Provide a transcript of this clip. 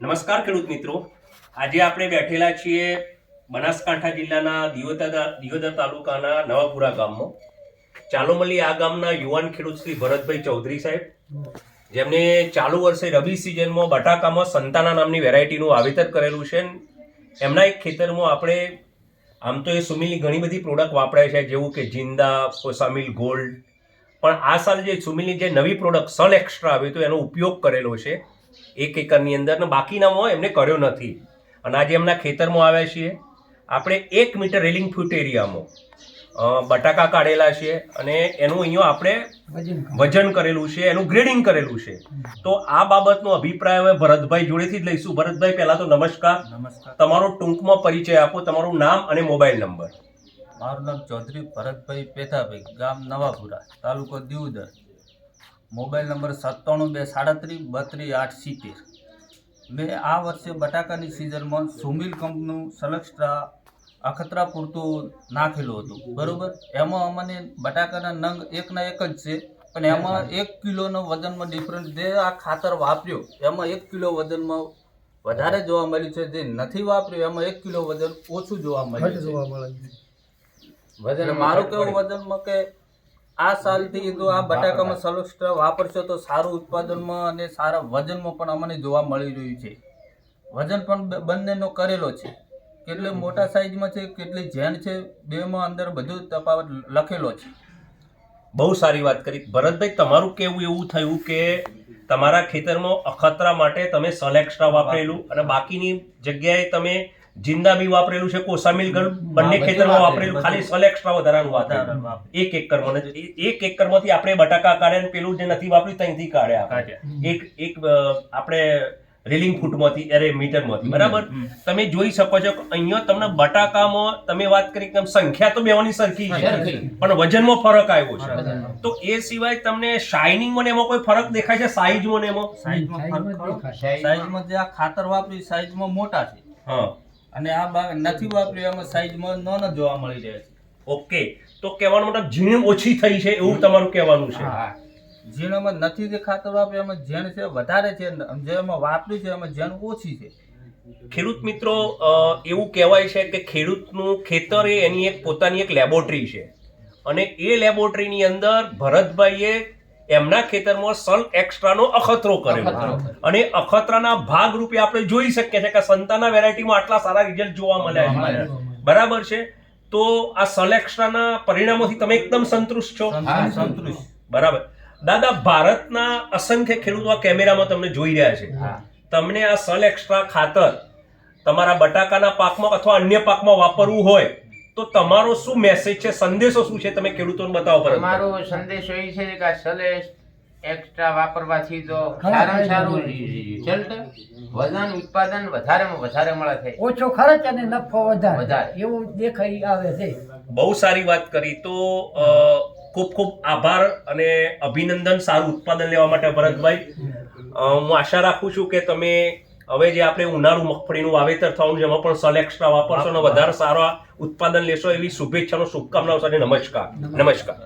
નમસ્કાર ખેડૂત મિત્રો. આજે આપણે બેઠેલા છીએ બનાસકાંઠા જિલ્લાના દિયોદર દિયોદર તાલુકાના નવાપુરા ગામમાં. ચાલોમલી આ ગામના યુવાન ખેડૂત શ્રી ભરતભાઈ ચૌધરી સાહેબ, જેમને ચાલુ વર્ષે રબી સિઝનમાં બટાકામાં સંતાના નામની વેરાયટીનું વાવેતર કરેલું છે. એમના એક ખેતરમાં આપણે, આમ તો એ સુમિલની ઘણી બધી પ્રોડક્ટ વાપરાય છે, જેવું કે જિંદા કોસામિલ ગોલ્ડ. પણ આ સાલ જે સુમિલની જે નવી પ્રોડક્ટ સન એક્સ્ટ્રા આવી તો એનો ઉપયોગ કરેલો છે. એક એકરની અંદર ને બાકીનામાં એમને કર્યો નથી. અને આજે એમના ખેતરમાં આવ્યા છીએ. આપણે એક મીટર રેલિંગ ફૂટ એરિયામાં બટાકા કાઢેલા છે અને એનું અહીંયા આપણે વજન કરેલું છે એનું ગ્રેડિંગ કરેલું છે. તો આ બાબતનો અભિપ્રાય હવે ભરતભાઈ જોડેથી જ લઈશું. ભરતભાઈ પહેલાં તો નમસ્કાર. નમસ્કાર. તમારો ટૂંકમાં પરિચય આપો તમારું નામ અને મોબાઈલ નંબર. મારું નામ ચૌધરી ભરતભાઈ પેથાભાઈ ગામ નવાપુરા તાલુકો દીવદર. મોબાઈલ નંબર સત્તાણું બે સાડત્રીસ બત્રીસ આઠ સિત્તેર. મેં આ વર્ષે બટાકાની સિઝનમાં સુમિલ કંપનું સલક્ષા અખતરા પૂરતું નાખેલું હતું. બરોબર? એમાં અમને બટાકાના નંગ એકના એક જ છે પણ એમાં એક કિલોનો વજનમાં ડિફરન્સ જે આ ખાતર વાપર્યો એમાં એક કિલો વજનમાં વધારે જોવા મળ્યું છે જે નથી વાપર્યું એમાં એક કિલો વજન ઓછું જોવા મળ્યું છે. વજન મારું કેવું વજનમાં કે આ સાલથી જો આ બટાકામાં સલોસ્ટ્રા વાપરશો તો સારું ઉત્પાદનમાં અને સારા વજનમાં પણ અમને જોવા મળી રહ્યું છે. વજન પણ બંનેનો કરેલો છે. કેટલે મોટા સાઈઝમાં છે કેટલી ઝેન છે બેમાં અંદર બધું તફાવત લખેલો છે. બહુ સારી વાત કરી. ભરતભાઈ તમારું કેવું એવું થયું કે તમારા ખેતરમાં અખતરા માટે તમે સલેક્સ્ટ્રા વાપરેલું અને બાકીની જગ્યાએ તમે જિંદા બી વાપરેલું છે કોસામિલ બંને ખેતરમાં વાપરેલું, ખાલી સલ એક્સ્ટ્રા વધારાનું વધારે વાપરેલું એક એકરમાં ને એ- એક એકરમાંથી આપણે બટાકા કાઢ્યા ને પેલું જે નથી વાપર્યું ત્યાંથી કાઢ્યા એક એક આપણે રેલિંગ ફૂટમાંથી અરે મીટરમાંથી. બરાબર? તમે જોઈ શકો છો અહીંયા તમને બટાકામાં તમે વાત કરી કે સંખ્યા તો બેવાની સરખી છે. પણ વજનમાં ફરક આવ્યો છે. તો એ સિવાય તમને શાઇનિંગમાં ને એમાં કોઈ ફરક દેખાય છે? સાઈઝમાં માં એમાં સાઈઝમાં? સાઈઝમાં જે આ ખાતર વાપર્યું સાઈઝમાં મોટા છે. હા. અને આ નથી વાપર્યું એમાં સાઈઝમાં નાના જોવા મળી રહ્યા છે. ઓકે તો કહેવાનો મતલબ ઝીણ ઓછી થઈ છે એવું તમારું કહેવાનું છે. ઝીણમાં નથી જે ખાતર વાપર્યું એમાં ઝેણ છે વધારે છે જે એમાં વાપર્યું છે એમાં ઝેણ ઓછી છે. ખેડૂત મિત્રો એવું કહેવાય છે કે ખેડૂતનું ખેતર એ એની એક પોતાની એક લેબોરેટરી છે. અને એ લેબોરેટરીની અંદર ભરતભાઈએ એમના ખેતરમાં સલ એક્સ્ટ્રાનો અખતરો કર્યો. અને અખતરાના ભાગ રૂપે આપણે જોઈ શકીએ છીએ કે સંતાના વેરાયટીમાં આટલા સારા રિઝલ્ટ જોવા મળ્યા છે. બરાબર છે? તો આ સલ એક્સ્ટ્રાના પરિણામોથી તમે એકદમ સંતુષ્ટ છો? સંતોષ- સંતોષ બરાબર. દાદા ભારતના અસંખ્ય ખેડૂતો આ કેમેરામાં તમને જોઈ રહ્યા છે. તમને આ સલ એક્સ્ટ્રા ખાતર તમારા બટાકાના પાકમાં અથવા અન્ય પાકમાં વાપરવું હોય તો તમારો શું મેસેજ છે? સંદેશો શું છે? તમે ખેડૂતોને બતાવો પર મારો સંદેશો એ છે કે આ સલેસ એક્સ્ટ્રા વાપરવાથી તો સારામાં સારું રિઝલ્ટ વજન ઉત્પાદન વધારેમાં વધારે મળે છે ઓછો ખર્ચ અને નફો વધારે. વધારે. એવું દેખાઈ આવે છે. બહુ સારી વાત કરી તો ખૂબ ખૂબ આભાર અને અભિનંદન સારું ઉત્પાદન લેવા માટે ભરતભાઈ. હું આશા રાખું છું કે તમે હવે જે આપણે ઉનાળુ મગફળીનું વાવેતર થવાનું જેમાં પણ સલ એક્સ્ટ્રા વાપરશો અને વધારે સારા ઉત્પાદન લેશો એવી શુભેચ્છાનો શુભકામનાઓ સાથે નમસ્કાર. નમસ્કાર.